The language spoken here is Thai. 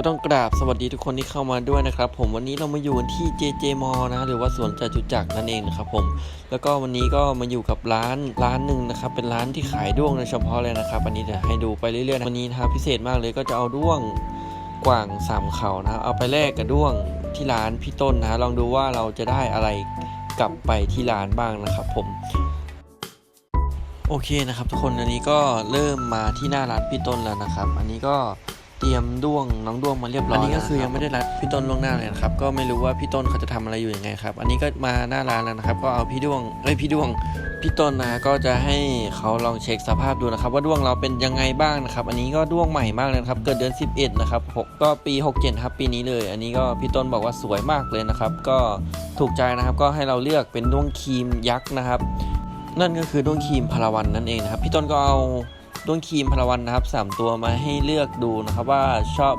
ก็ต้องกราบสวัสดีทุกคนที่เข้ามาด้วยนะครับผมวันนี้เรามาอยู่ที่ JJ m a l l นะหรือว่าสวนจตุจักรนั่นเองนะครับผมแล้วก็วันนี้ก็มาอยู่กับร้านร้านหนึ่งนะครับเป็นร้านที่ขายด้วงโดยเฉพาะเลยนะครับอันนี้เดี๋ยวให้ดูไปเรื่อยๆนะวันนี้นะครับพิเศษมากเลยก็จะเอาด้วงกว่างสามเขานะเอาไปแลกกับด้วงที่ร้านพี่ต้นนะลองดูว่าเราจะได้อะไรกลับไปที่ร้านบ้างนะครับผมโอเคนะครับทุกคนอันนี้ก็เริ่มมาที่หน้าร้านพี่ต้นแล้วนะครับ อันนี้ก็ เตรียมด้วงน้องด้วงมาเรียบร้อยอันนี้ก็คือยังไม่ได้รัดพี่ต้นล่วงหน้าเลยนะครับก็ไม่รู้ว่าพี่ต้นเขาจะทำอะไรอยู่ยังไงครับ อันนี้ก็มาหน้าร้านแล้วนะครับ ก็เอาพี่ด้วงเอ้ยพี่ด้วงพี่ต้นนะก็จะให้เขาลองเช็คสภาพดูนะครับ ว่าด้วงเราเป็นยังไงบ้างนะครับ อันนี้ก็ด้วงใหม่มากเลยนะครับ เกิดเดือน 11 นะครับหกก็ปี 67ครับปีนี้เลย อันนี้ก็พี่ต้นบอกว่าสวยมากเลยนะครับ ก็ถูกใจนะครับ ก็ให้เราเลือกเป็นด้วงครีมยักษ์นะครับ นั่นก็คือด้วงครีมพลาวันนั่นเองนะครับ พี่ต้นก็เอา ด้วงครีมพลาวันนะครับสามตัวมาให้เลือกดูนะครับว่าชอบแบบ